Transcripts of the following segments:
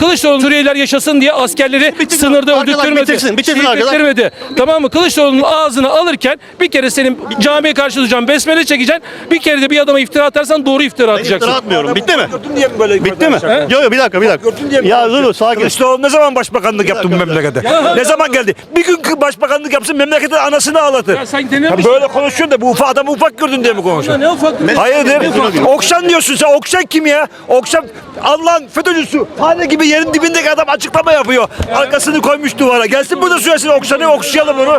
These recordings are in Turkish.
Kılıçdaroğlu Suriyeliler yaşasın diye askerleri sınırda Arkadaş, öldürtmedi. bitirsin, bitirsin. Tamam mı? Kılıçdaroğlu'nun ağzını alırken bir kere senin camiye karşı duracaksın, besmele çekeceksin. Bir kere de bir adama iftira atarsan doğru iftira atacaksın. İftira atmıyorum. Bitti mi? Gördün diye mi böyle Bitti mi? Yok yok bir dakika bir dakika. Gördün diye mi? Ya dur dur sakin. Kılıçdaroğlu ne zaman başbakanlık yaptı bu memlekete? Ne zaman geldi? Bir gün başbakanlık yapsın memleketin anasını ağlatır. Ya sen musun? böyle konuşuyorsun da bu ufak adamı ufak gördün diye mi konuşuyorsun? Ne ufak? Hayırdır? Okşan diyorsun sen. Okşan kim ya? Okşan Allah'ın FETÖ'cüsü. Hane gibi yerin dibindeki adam açıklama yapıyor. Arkasını koymuş duvara. Gelsin burada söylesin Okşan'ı okşayalım onu.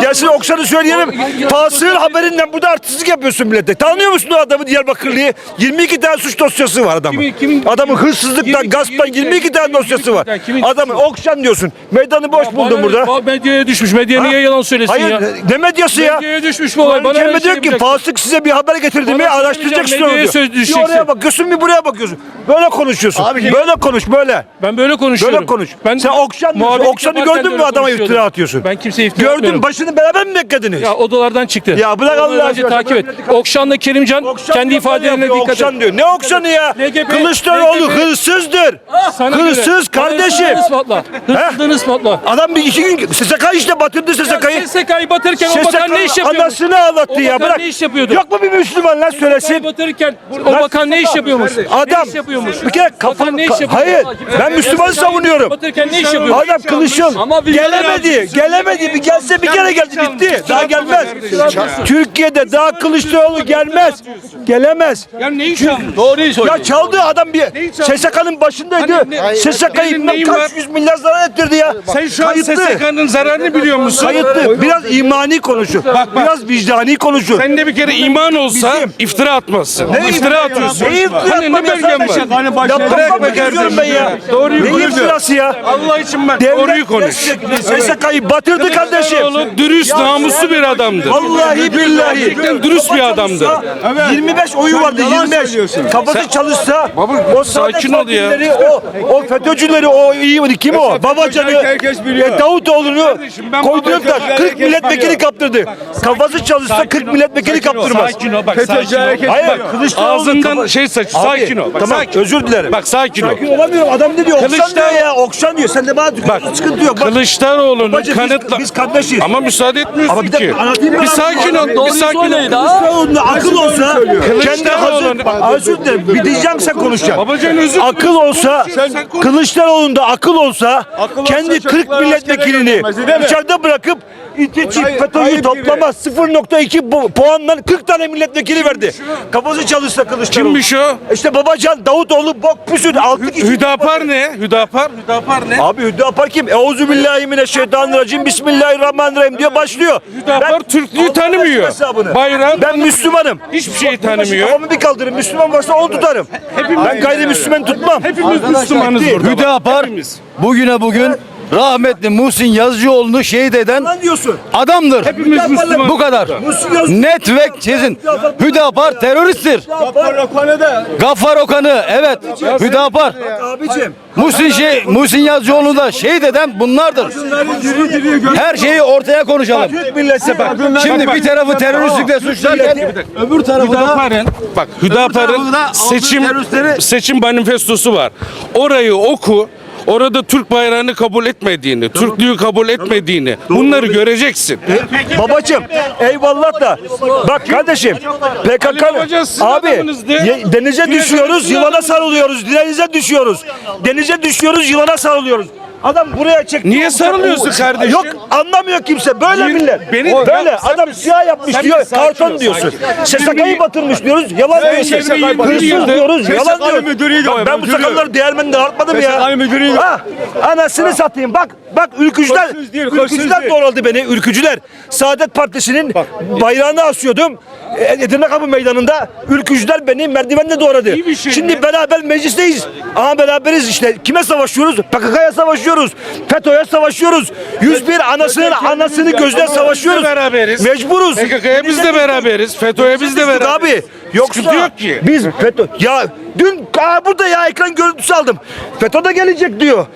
Gelsin Okşan'ı söyleyelim. Tahsil haberinden burada artistlik yapıyorsun millete. Tanıyor musun o adamı Diyarbakırlı'yı? 22 tane suç dosyası var adamın. Adamın hırsızlıktan, gasptan kimin- 22 tane dosyası var. Adamın Okşan diyorsun. Meydanı boş buldun burada. Medyaya düşmüş. Medya niye yalan söylesin Hayır, ya? ne medyası ya? Medyaya düşmüş bu olay. Bana Kelime öyle diyor şey ki yapacaksın. Fasık size bir haber getirdi mi Bana araştıracaksın söylemeyeceğim, onu medyaya diyor. söz Bir düşeceksin. oraya bakıyorsun bir buraya bakıyorsun. Böyle konuşuyorsun. Abi- böyle konuş böyle. Ben böyle konuşuyorum. Böyle konuş. Ben Sen Okşan diyorsun. Okşan'ı gördün mü adama iftira atıyorsun? Ben kimseye iftira Gördün atmıyorum. başını beraber mi beklediniz? Ya odalardan çıktı. Ya bırak Odaları Allah önce aşkına. takip et. Okşan'la Kerimcan Okşan kendi diyor, ifadelerine yapıyor, dikkat et. Okşan diyor. Ne Okşan'ı ya? LGB Kılıçdaroğlu LGB hırsızdır. Sana Hırsız göre. kardeşim. Hırsızlığını ispatla. Hırsızlığını ispatla. Adam bir iki gün SSK işte batırdı SSK'yı. SSK'yı batırırken o bakan ne iş yapıyormuş? Anasını ağlattı O ya bakan bırak. ne iş yapıyordu? Yok mu bir Müslüman lan söylesin? batırırken o bakan ne iş yapıyormuş? Adam ne iş yapıyormuş? bir kere kafanı ne iş yapıyor? hayır ben Müslümanı savunuyorum. Batırırken ne iş yapıyor? Adam Kılıçdaroğlu Ama bir gelemedi. Gelemedi. Bir gelse bir kere geldi bitti. Daha gelmez. Türkiye'de daha Kılıçdaroğlu gelmez. Gelemez. Ya? Doğruyu söylüyor. Ya çaldı adam bir SSK'nın başındaydı. Hani SSK'yı bilmem kaç yüz milyar zarar ettirdi ya. Sen şu an. SSK'nın zararını biliyor musun? Kayıtlı. Biraz imani konuşur. Biraz vicdani konuşur. Sen de bir kere iman olsa Bizim- iftira atmazsın. Ne iftira atıyorsun. Ne iftira Hani ne belgen var? kardeşim? Ya Bırak kafamı be kardeşim ben ya. Doğruyu Ne konuş. iftirası ya? Allah için bak Devlet doğruyu konuş. SSK'yı batırdı kardeşim. Kılıçdaroğlu dürüst, namuslu bir adamdır. Vallahi billahi. Gerçekten dürüst bir adamdır. 25 oyu vardı 25. Kafası çalışsa o sakin ol ya. O, o FETÖ'cüleri o iyi kim o? Babacan'ı herkes biliyor. e, Davutoğlu'nu ben koydurup da Babacan'ı 40 herkes milletvekili biliyor. kaptırdı. Kafası çalışsa 40 milletvekili kaptırmaz. Sakin ol bak sakin ol. Hayır Bak, Kılıçdaroğlu Ağzından kafa- şey saç. Abi, Sakin ol. Bak, Tamam sakin. özür dilerim. Bak sakin ol. Sakin olamıyorum. Adam ne diyor? Okşan Kılıçdaroğlu- diyor ya. Okşan diyor. Sen de bana Bak sıkıntı yok. Bak, Kılıçdaroğlu'nun biz- kanıtla... biz kardeşiz. Ama müsaade etmiyorsun Ama bir dakika, ki. anlatayım ben Bir sakin ol. Bir sakin ol. Kılıçdaroğlu'nda akıl olsa kendi hazır, Kılıçdaroğlu'nun- Bak, özür dilerim bir diyeceğim sen konuşacaksın. Babacan özür Akıl olsa Sen konuş. Kılıçdaroğlu'nda akıl olsa kendi 40 milletvekilini dışarıda bırakıp İteci FETÖ'yü toplama 0.2 bu- puanla 40 tane milletvekili verdi. Kafası çalışsa Kılıçdaroğlu. Kimmiş o? İşte Babacan, Davutoğlu, Bok, Püsün, altı kişi. Hüdapar ne? Hüdapar? Hüdapar ne? Abi Hüdapar kim? Euzu billahi mineşşeytanirracim. Bismillahirrahmanirrahim diyor başlıyor. Hüdapar Türklüğü Allah'ın tanımıyor. Bayrağı Ben Müslümanım. hiçbir şeyi tanımıyor. Kafamı bir kaldırın. Müslüman varsa onu tutarım. ben gayrimüslim tutmam. Hepimiz Müslümanız burada. Hüdapar bugüne bugün rahmetli Muhsin Yazıcıoğlu'nu şehit eden Lan diyorsun. adamdır. Hepimiz Müslüman. Bu kadar. Muhsin Yazıcı- Net ve çizin. Hüdapar teröristtir. Gaffar Okan'ı evet. Hüdapar. Abicim. Muhsin şey Muhsin Yazıcıoğlu'nu da şehit eden bunlardır. Her şeyi ortaya konuşalım. Şimdi bir tarafı teröristlikle suçlarken öbür tarafı da Hüdapar'ın bak Hüdapar'ın tarafı da aldığı seçim teröristleri- seçim manifestosu var. Orayı oku. Orada Türk bayrağını kabul etmediğini, Türklüğü kabul etmediğini bunları göreceksin. Babacım eyvallah da. Bak kardeşim PKK abi ye- denize düşüyoruz. yılana sarılıyoruz. Denize düşüyoruz. Denize düşüyoruz yılana sarılıyoruz Adam buraya çekti. Niye sarılıyorsun kardeşim? Yok anlamıyor kimse. Böyle Beni- millet. beni- böyle Ya sen adam bir- siyah yapmış sen diyor. bir sakin Karton ol, diyorsun. sakin. SSK'yı batırmış diyoruz. Yalan Sen diyorsun. Hırsız batırıyorsun. diyoruz. Yalan müdürüydü o, Bak Ben bu müdürü. sakalları değermeni de artmadım ya. SSK'nın müdürüydü. Ha, anasını satayım. Bak bak ülkücüler. Hırsız değil, hırsız Ülkücüler değil. doğradı beni. Ülkücüler. Saadet Partisi'nin bayrağını asıyordum. E, Edirne Kapı Meydanı'nda ülkücüler beni merdivenle doğradı. Şey Şimdi ya. beraber meclisteyiz. Ama beraberiz işte. Kime savaşıyoruz? PKK'ya savaşıyoruz. FETÖ'ye savaşıyoruz. 101 anasının anasını gözden savaşıyoruz. Beraberiz. Mecburuz. PKK'ya biz de beraberiz. FETÖ'ye biz de beraberiz. Abi yoksa yok ki. biz FETÖ ya dün aa, burada ya ekran görüntüsü aldım. FETÖ de gelecek diyor.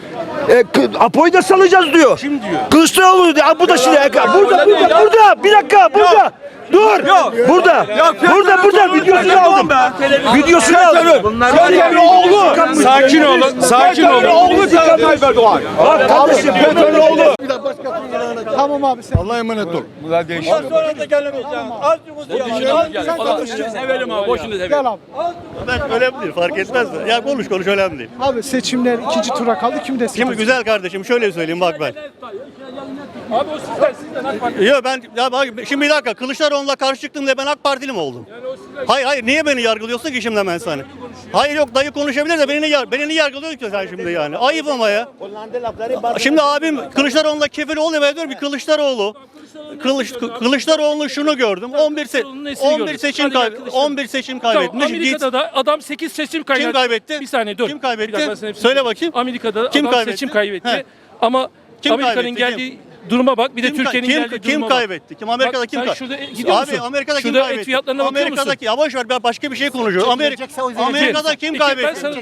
E, Apo'yu da salacağız diyor. Kim diyor? Kılıçdaroğlu diyor. Bu da şimdi. Burada, burada, burada. Bir dakika, burada. Dur. Burada. Burada, burada. Videosunu aldım. Videosunu aldım. FETÖ'nün oğlu. Sakin olun, sakin olun. Oğlu Tayyip Erdoğan. Bak kardeşim FETÖ'nün oğlu. Tamam abi sen. Allah'a emanet ol. Sevelim abi boşuna sevelim. Gel abi. Ben önemli değil fark etmez de. Ya konuş konuş önemli değil. Abi seçimler ikinci tura kaldı. Kim destek? Şimdi güzel kardeşim şöyle söyleyeyim bak ben. Abi o sizden sizden AK Parti. Yok ben ya bak, şimdi bir dakika Kılıçdaroğlu'na karşı çıktım diye ben AK Partili mi oldum? Hayır hayır niye beni yargılıyorsun ki şimdi ben sana? Hayır yok dayı konuşabilir de beni niye, beni niye yargılıyorsun ki sen şimdi yani? Ayıp ama ya. Şimdi abim Kılıçdaroğlu'na kefil oluyor ben diyorum Kılıçdaroğlu Kılıç, Kılıçdaroğlu şunu gördüm. 11 se Kılıçdaroğlu'nun nesini 11 gördün? seçim Hadi gel kay Kılıçdaroğlu. 11 seçim Tamam, kaybetmiş. Amerika'da Git- da adam 8 seçim kaybetti. Kim kaybetti? Bir saniye dur. Kim kaybetti? Bir dakika, Söyle söyleyeyim. bakayım. Amerika'da Kim adam kaybetti? seçim kaybetti. He. Ama Kim Amerika'nın geldiği duruma bak. Bir de Türkiye'nin kim, geldiği kim duruma bak. kaybetti? Kim Amerika'da Bak, kim sen kaybetti? şurada gidiyor musun? Abi Amerika'da kim Şurada kaybetti? et fiyatlarına bakıyor musun? Amerika'daki ya boş ver ben başka bir şey konuşuyorum. Amerika Amerika'da kim Peki, ben kaybetti? sana-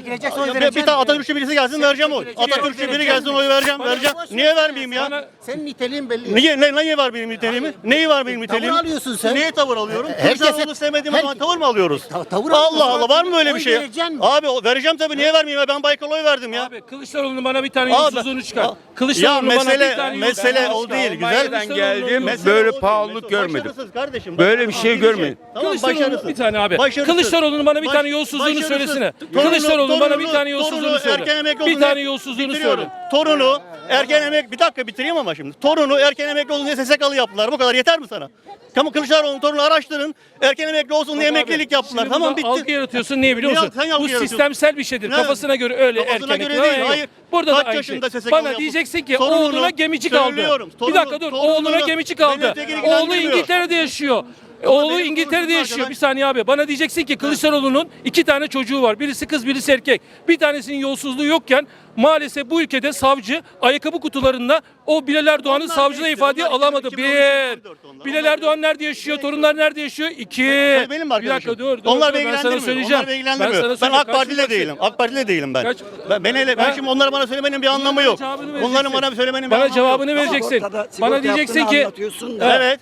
Ya bir, bir tane Atatürkçü birisi gelsin vereceğim oy. Atatürkçü biri gelsin oy vereceğim vereceğim. Niye vermeyeyim ya? Bana- Senin niteliğin belli. Niye ne, neye var benim niteliğimi? Neyi var benim niteliğim? alıyorsun sen. Niye tavır alıyorum? Herkese- Kılıçdaroğlu'nu sevmediğim zaman herkes- tavır mı alıyoruz? Ta- tavır Allah alıyorsun. Allah var mı böyle bir Oy şey? ya? vereceksin mi? Abi o- vereceğim tabii niye vermeyeyim ya? Ben Baykal'a oy verdim ya. Abi Kılıçdaroğlu'nun bana bir tane Abi, yolsuzluğunu çıkar. ya Kılıçdaroğlu'nun bana mesele- bir tane mesele yolsuzluğunu o değil, güzel. Almanya'dan geldim, böyle pahalılık görmedim. Başarısız kardeşim. Böyle bir şey görmedim. Tamam Kılıçdaroğlu başarısız. bir tane abi. Başarısız. Kılıçdaroğlu'nun bana bir Baş- tane yolsuzluğunu başarısız. söylesene. Torunu- Kılıçdaroğlu'nun bana bir torunu- tane yolsuzluğunu torunu söyle. erken emekli Bir tane yolsuzluğunu bitiriyorum. söyle. Torunu erken emek bir dakika bitireyim ama şimdi. Torunu erken emekli olsun diye SSK'lı yaptılar. Bu kadar yeter mi sana? Ama Kılıçdaroğlu'nun torunu araştırın. Erken emekli olsun diye emeklilik yaptılar. Şimdi Tamam burada bitti. Algı yaratıyorsun niye biliyor Niye- musun? sen algı Bu yaratıyorsun. sistemsel bir şeydir. Ne? Kafasına göre öyle Kafasına erken göre değil, Hayır. Burada Kaç da aynı yaşında şey. SSK'lı Bana yapmış? diyeceksin ki Torununu oğluna gemici kaldı. söylüyorum. bir dakika dur. Oğluna torununu- gemici kaldı. Oğlu ilgilendirmiyor. İngiltere'de yaşıyor. Oğlu benim İngiltere'de yaşıyor. arkadaş- Bir saniye abi. Bana diyeceksin ki Kılıçdaroğlu'nun iki tane çocuğu var. Birisi kız, birisi erkek. Bir tanesinin yolsuzluğu yokken maalesef bu ülkede savcı ayakkabı kutularında o Bilal Erdoğan'ın Onlar savcılığa geçti. ifadeyi Onlar alamadı. 2013, Bir. 2014 onlar. Bilal Onlar Erdoğan nerede yaşıyor? Torunlar nerede yaşıyor? İki. Benim Bir arkadaşım. dakika dur. dur Onlar dur. beni Ben sana ilgilendirmiyor. söyleyeceğim. Onlar beni ilgilendirmiyor. sana Ben, söyleyeyim. AK Partili değilim. AK Partili de değilim ben. Kaç- Ben, ben, hele, ben Ha? şimdi onlara bana söylemenin bir anlamı yok. Cevabını Onların vereceksin. bana söylemenin bir Bana anlamı cevabını yok. vereceksin. Sigortada- sigorta Bana diyeceksin yaptığını ki anlatıyorsun da. Evet.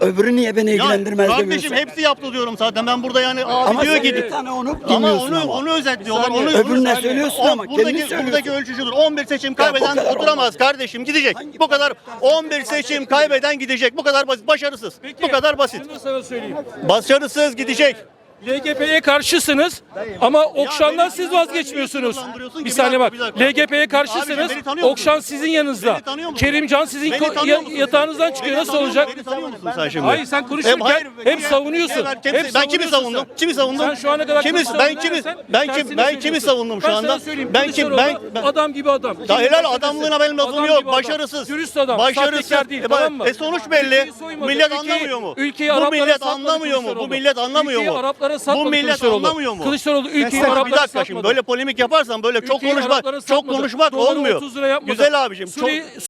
Öbürü niye beni Ya ilgilendirmez kardeşim demiyorsun? hepsi yaptı diyorum zaten. Ben burada yani Ama diyor bir tane onu ama onu ama. onu özetliyorlar. Onu. Öbürüne onu- söylüyorsun o- ama kendini buradaki, söylüyorsun. buradaki ölçü şudur. 11 seçim kaybeden oturamaz olmaz. kardeşim gidecek. Bu kadar 11 seçim kaybeden gidecek. Bu kadar basit. Başarısız. Bu kadar basit. Ben de sana söyleyeyim. Başarısız gidecek. LGP'ye karşısınız ama Okşan'dan siz vazgeçmiyorsunuz. Bir saniye bak. LGP'ye karşısınız. Okşan sizin yanınızda. Kerimcan sizin ko- ya- yatağınızdan çıkıyor. Nasıl olacak? Sen şimdi? Hayır sen konuşurken hep savunuyorsun. Hep ben kimi savunuyorsun savundum? sen. Kimi savundum? Sen şu ana kadar kimi, ben kimi ben tersini kim ben kimi söylüyorsun. savundum şu Ben anda? söyleyeyim. Ben kim ben, Kılıçdaroğlu ben adam gibi adam. Ya helal adamlığına benim lafım adam yok. gibi adam. Başarısız. Dürüst adam. Başarısız. Sahtekar değil E, tamam mı? e, sonuç belli. Ülkeyi soymadı. Millet anlamıyor mu? Ülkeyi Bu Araplara millet satmadı anlamıyor mu? Bu Kılıçdaroğlu. millet anlamıyor Ülkeyi mu? Araplara satmadı Bu millet Kılıçdaroğlu. anlamıyor mu? Kılıçdaroğlu ülkeyi Mesela Araplara bir dakika satmadı. şimdi böyle polemik yaparsan böyle çok Ülkeyi konuşmak Araplara çok satmadı. konuşmak Doları olmuyor. 30 lira yapmadı. Güzel abicim. Çok, Suriye-